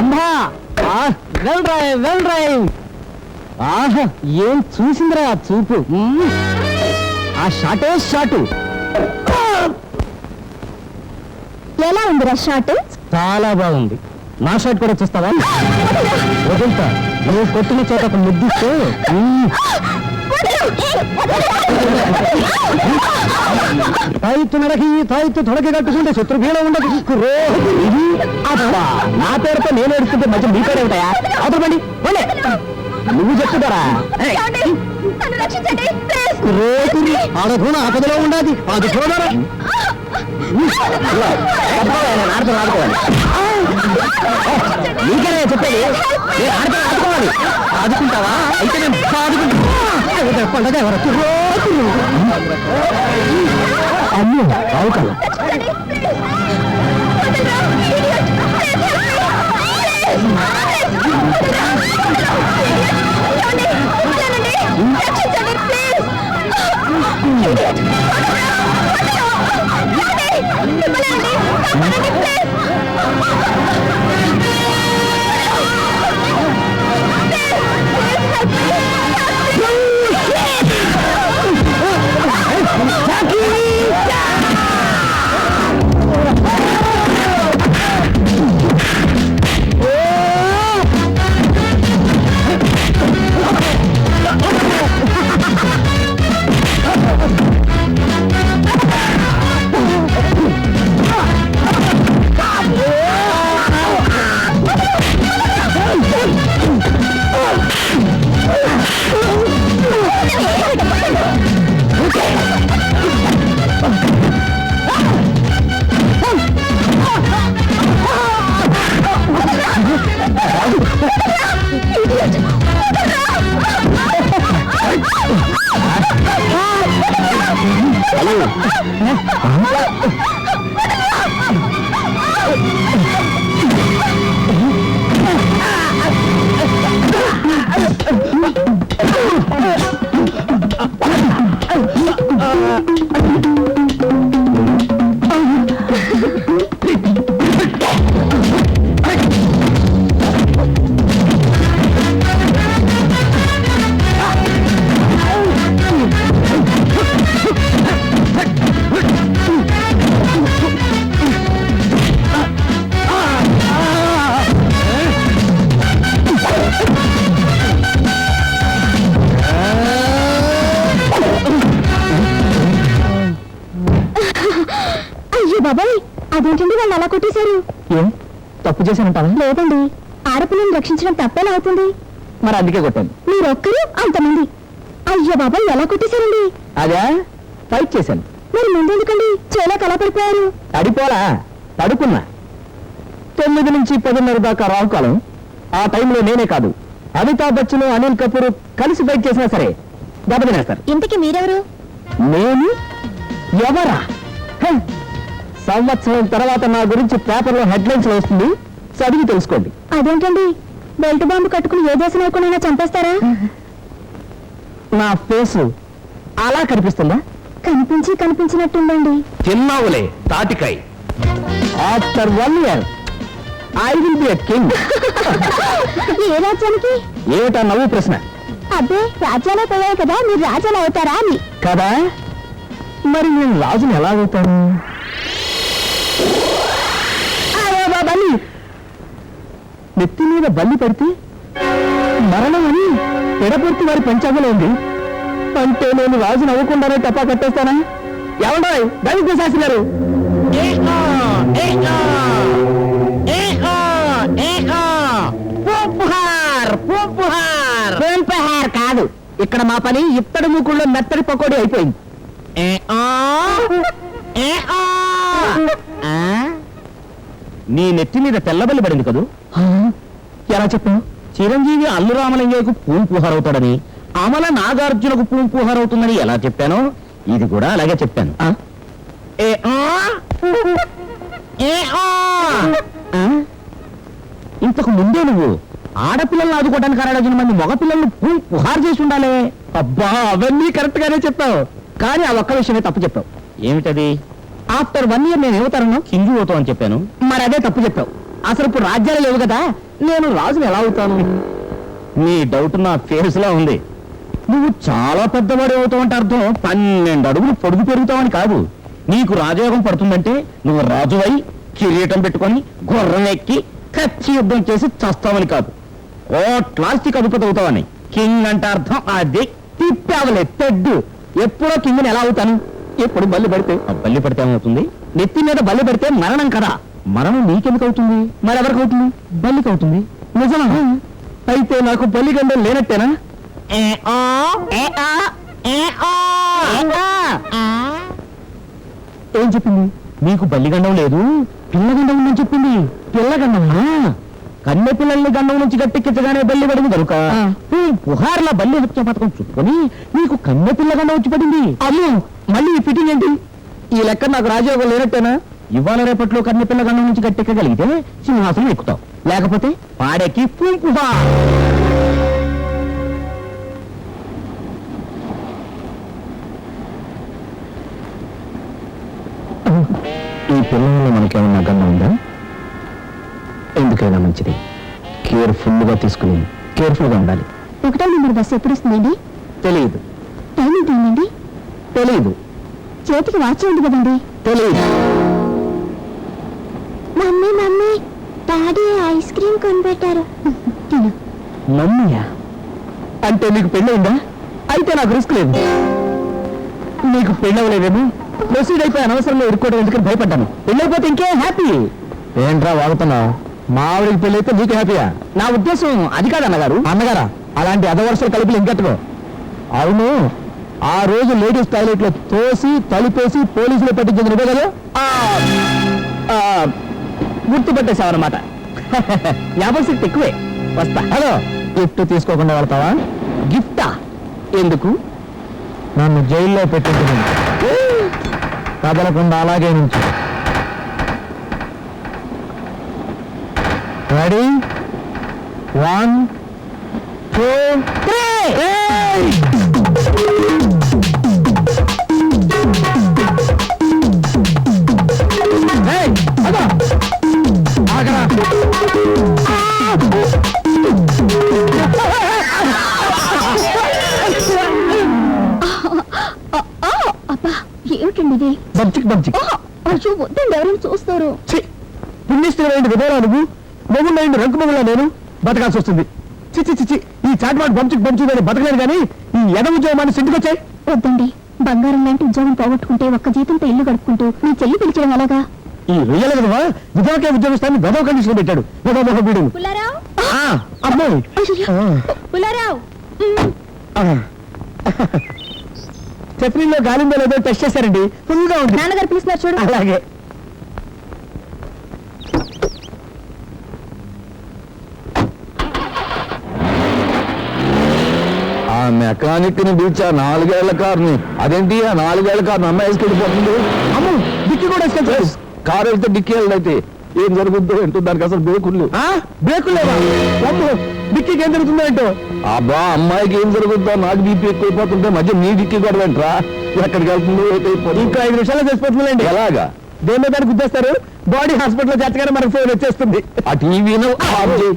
Rambha! Well drive well drive ఆహా ఏం చూసిందిరా ఆ చూపు? మ్మ్. ఆ షాటే షాటు. ఎలా ఉందిరా షాట్? చాలా బాగుంది. నా షాట్ కూడా చూస్తావా? వదులుతా. నువ్వు కొట్టిన చోట ఒక ముద్దిస్తే మ్మ్. తాయిత్తు మెడకి తాయిత్తు తొడకి కట్టుకుంటే శత్రుఘ్న ఉండదు. కుర్రో. ఇది అబ్బా నా పేరుతో నేను ఎడుతుంటే మధ్య మీ పేరు ఉంటాయా అవతలపండి పోలే. నువ్వు చెప్తున్నారా రోతుని ఆడధూన ఆపదలో ఉండాలి అది చూడరా. ఆడతాను ఆడుకోవాలి నీకనే చెప్పేది? నేను ఆడుకోవాలి ఆదుకుంటావా? అయితే నేను ఆదుకుంటా పండగ ఎవరు అమ్మో అవుతాను అయ్యో బాబాయ్ అదేంటండి వాళ్ళు అలా కొట్టేశారు? ఏం? తప్పు చేశానంటావా? లేదండి. ఆడపిల్లని రక్షించడం తప్పేలా అవుతుంది. మరి అందుకే కొట్టాను. మీరొక్కరు అంతమంది. అయ్యో బాబాయ్ ఎలా కొట్టేశారండి? అదే? ఫైట్ చేశాను. మరి ముందెందుకండి? చేలా కలా పడిపోయారు. అడిపోలా పడుకున్నా తొమ్మిది నుంచి పదిన్నర దాకా రావుకాలం ఆ టైంలో నేనే కాదు. అమితాబ్ బచ్చన్ అనిల్ కపూర్ కలిసి ఫైట్ చేసినా సరే దెబ్బతినేస్తారు ఇంతకీ మీరెవరు? నేను? ఎవరా? హ! సంవత్సరం తర్వాత నా గురించి పేపర్లో హెడ్లైన్స్ వస్తుంది. చదివి తెలుసుకోండి. అదేంటండి? బెల్ట్ బాంబు కట్టుకుని ఏ దేశం అయిపోయినా చంపేస్తారా? నా ఫేసు అలా కనిపిస్తుందా? కనిపించి కనిపించినట్టుందండి. చిన్నావులే తాటికాయ్. After one year I will be king ఏ రాజ్యానికి? ఏమిటా నవ్వు ప్రశ్న? అబ్బే రాజ్యాలే పోయాయి కదా మీరు రాజ్యాలు అవుతారా అని. కదా? మరి నేను రాజుని ఎలా అవుతాను? నెత్తి మీద బల్లి పడితే మరణం అని ఎడపొర్తి వారి పంచాంగంలో ఉంది అంటే నేను రాజుని అవ్వకుండానే తప్ప కట్టేస్తానా? ఏమండో దళిత శాస్త్రి గారు. పూంపుహార్ కాదు. ఇక్కడ మా పని ఇత్తడి మూకుళ్ళో మెత్తడి పకోడీ అయిపోయింది. ఆ? నీ నెత్తి మీద తెల్లబల్లి పడింది కదూ? ఎలా చెప్పావు? చిరంజీవి అల్లు రామలింగయ్యకు పూంపుహార్ అవుతాడని అమల నాగార్జునకు పూంపుహార్ అవుతుందని ఎలా చెప్పానో ఇది కూడా అలాగే చెప్పాను. ఏ ఆ? ఏ ఆ? ఆ? ఇంతకు ముందే నువ్వు ఆడపిల్లల్ని ఆదుకోవడానికి అరడజన మంది మగపిల్లల్ని పూ- పుహార్ చేసి ఉండాలి. అబ్బా అవన్నీ కరెక్ట్ గానే చెప్పావు. కానీ ఆ ఒక్క విషయమే తప్పు చెప్పావు. ఏమిటది? ఆఫ్టర్ వన్ ఇయర్ నేను ఏమవుతాను కింగి పోతావు అని చెప్పాను. మరి అదే తప్పు చెప్పావు. అసలు ఇప్పుడు రాజ్యాలు లేవు కదా నేను రాజుని ఎలా అవుతాను? నీ డౌట్ నా ఫేస్ లా ఉంది. నువ్వు చాలా పెద్దవాడు అవుతావు అంటే అర్థం. పన్నెండు అడుగులు పొడుగు పెరుగుతావని కాదు. నీకు రాజయోగం పడుతుందంటే నువ్వు రాజువై కిరీటం పెట్టుకొని గుర్రం ఎక్కి కచ్చి యుద్ధం చేసి చస్తావని కాదు. కోట్లాస్తికి అదుపతి అవుతావని. కింగ్ అంటే అర్థం. అది తిప్పావలే తెడ్డు. ఎప్పుడో కింగ్ని ఎలా అవుతాను? ఎప్పుడు బల్లి పడితే? ఆ బల్లి పడితే ఏమవుతుంది? నెత్తి మీద బల్లి పడితే మరణం కదా. మరణం నీకెందుకు అవుతుంది మరెవరికి అవుతుంది బల్లికి అవుతుంది నిజమా అయితే నాకు బల్లి గండం లేనట్టేనా? ఏ ఆ, ఏ ఆ, ఏ ఆ, ఏ ఆ. ఏం చెప్పింది? నీకు బల్లిగండం లేదు పిల్లగండం ఉందని చెప్పింది. పిల్లగండమా కన్నె పిల్లల్ని గండం నుంచి గట్టెక్కించగానే బల్లి పడింది కనుక. ఈ పుహార్ల బల్లి హత్య పథకం చుట్టుకొని నీకు కన్నె పిల్లగండం వచ్చి పడింది. అమ్మో మళ్ళీ ఈ ఫిట్టింగ్ ఏంటి? ఈ లెక్క నాకు రాజయోగం లేనట్టేనా? ఇవాళ రేపట్లో కన్నె పిల్ల గండం నుంచి గట్టెక్కగలిగితే సింహాసనం ఎక్కుతావు. లేకపోతే పాడెక్కి పుంపుహా ఈ పిల్లల్లో మనకేమన్నా గన్నం ఉందా? ఎందుకైనా మంచిది. కేర్ఫుల్గా తీసుకుని కేర్ఫుల్గా ఉండాలి. ఒకటో నెంబర్ బస్సు ఎప్పుడు వస్తుందండి? తెలియదు టైం ఎంత తెలియదు చేతికి వాచ్ ఉంది కదండి? తెలియదు mummy mummy daddy ice cream కొనిపెట్టారు. తిను. మమ్మీయా? అంటే నీకు పెళ్ళయిందా? అయితే నాకు రిస్క్ లేదు. నీకు పెళ్ళవలేదేమో? ప్రొసీడ్ అయిపోయి అనవసరంగా ఇరుక్కోవడం ఎందుకని భయపడ్డాను. పెళ్ళైపోతే ఇంకే హ్యాపీ. ఏంట్రా వాగుతున్నావు? మా ఆవిడికి పెళ్ళైతే నీకు హ్యాపీయా నా ఉద్దేశం అది కాదు అన్నగారు. అన్నగారా? అలాంటి అదవర్షాలు కలిపి ఇంకెట్టుకో అవును. ఆ రోజు లేడీస్ టాయిలెట్లో తోసి తలుపేసి పోలీసులు పట్టించింది నువ్వే కదా? ఆ, గుర్తుపట్టేశావన్నమాట. జ్ఞాపక శక్తి ఎక్కువే. వస్తా. హలో. గిఫ్ట్ తీసుకోకుండా వెళ్తావా? గిఫ్టా? ఎందుకు? నన్ను జైల్లో పెట్టింది కదలకుండా అలాగే నుంచి రెడీ వన్ టూ త్రీ ఏమిటండి ఇది? బంచిక్ బంచిక్ అయ్యో వద్దండి ఎవరైనా చూస్తారు. పుణ్యస్థిరమైన విధేరా నువ్వు మొగుళ్ళైంది రంకు మొగులా నేను బతకాల్సి వస్తుంది. చిచ్చి చిచ్చి ఈ చాట్మాట్ బంచుకు బంచుదని బతకలేను కానీ ఈ ఎడ ఉద్యోగాన్ని సింటికొచ్చాయి. వద్దండి. బంగారం లాంటి ఉద్యోగం పోగొట్టుకుంటే ఒక్క జీతంతో ఇల్లు గడుపుకుంటూ మీ చెల్లి పిలిచడం ఎలాగా? ఈ రొయ్యల విధవా? విధవకే ఉద్యోగస్తాన్ని గదవ కండిషన్ పెట్టాడు. గదవ మొహ వీడు. చట్నీలో గాలిందో లేదో టెస్ట్ చేశారండి. ఫుల్గా ఉంది. నాన్నగారు పిలుస్తున్నారు చూడు. అలాగే ఆ మెకానిక్ని పిలిచా నాలుగేళ్ళ కారుని. అదేంటి? ఆ నాలుగేళ్ళ కారుని అమ్మాయి వేసుకెళ్ళిపోతుంది. అమ్మో డిక్కి కూడా వేసుకెళ్తారు కారు వెళ్తే డిక్కీ అయితే ఏం జరుగుద్దో ఏంటో దానికి అసలు ఆ? బ్రేకులు లేవా? అమ్మో డిక్కీకి ఏం జరుగుతుందో ఏంటో? అబ్బా అమ్మాయికి ఏం జరుగుద్దో? నాకు బీపీ ఎక్కువైపోతుంటే మధ్య నీ డిక్కీ కూడా వెంట్రా? ఎక్కడికి వెళ్తుందో ఏటైపోతుంది ఇంకా ఐదు నిమిషాల్లో తెలిసిపోతుందండి ఎలాగా? దేని మీద గుద్దేస్తారు? బాడీ హాస్పిటల్ చేర్చగానే మనకు ఫోన్ వచ్చేస్తుంది. ఆ టీవీను ఆఫ్ చేయి